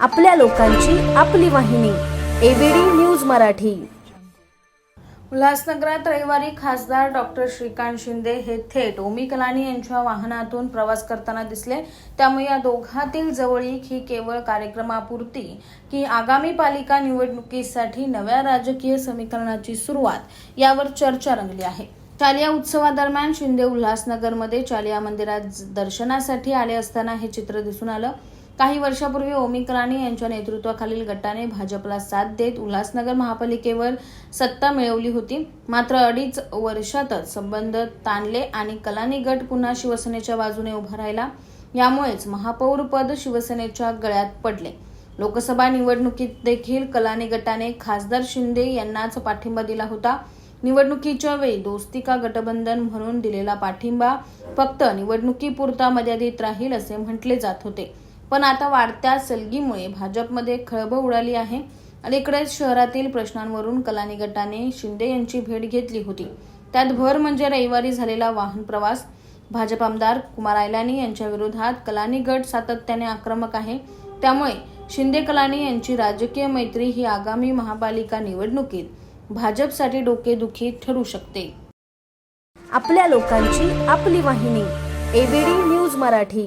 आपल्या लोकांची आपली वाहिनी एबीडी न्यूज मराठी. उल्हासनगरात रविवारी खासदार डॉक्टर श्रीकांत शिंदे हे थेट ओमी कलानी यांच्या वाहनातून प्रवास करताना दिसले. त्यामुळे या दोघातील जवळीक ही केवळ कार्यक्रमापुरती की आगामी पालिका निवडणुकीसाठी नव्या राजकीय समीकरणाची सुरुवात यावर चर्चा रंगली आहे. चालिया उत्सवादरम्यान शिंदे उल्हासनगरमध्ये चालिया मंदिरात दर्शनासाठी आले असताना हे चित्र दिसून आलं. काही वर्षापूर्वी ओमिक कलानी यांच्या नेतृत्वाखालील गटाने भाजपला साथ देत उल्हासनगर महापालिकेवर सत्ता मिळवली होती. मात्र अडीच वर्षातच संबंध ताणले आणि कलानी गट पुन्हा शिवसेनेच्या बाजूने उभा राहिला. यामुळेच महापौर पद शिवसेनेच्या गळ्यात पडले. लोकसभा निवडणुकीत देखील कलानी गटाने खासदार शिंदे यांनाच पाठिंबा दिला होता. निवडणुकीच्या वेळी दोस्ती का गटबंधन म्हणून दिलेला पाठिंबा फक्त निवडणुकीपुरता मर्यादित राहील असे म्हटले जात होते. पण आता वाढत्या सलगीमुळे भाजपमध्ये खळबळ उडाली आहे. अलीकडेच शहरातील प्रश्नांवरून कलानी गटाने शिंदे यांची भेट घेतली होती. त्यात भर म्हणजे रविवारी झालेला वाहन प्रवास. भाजप आमदार कुमार आयलानी यांच्या विरोधात कलानी गट सातत्याने आक्रमक आहे. त्यामुळे शिंदे कलानी यांची राजकीय मैत्री ही आगामी महापालिका निवडणुकीत भाजपसाठी डोकेदुखी ठरू शकते. आपल्या लोकांची आपली वाहिनी. ABD News Marathi.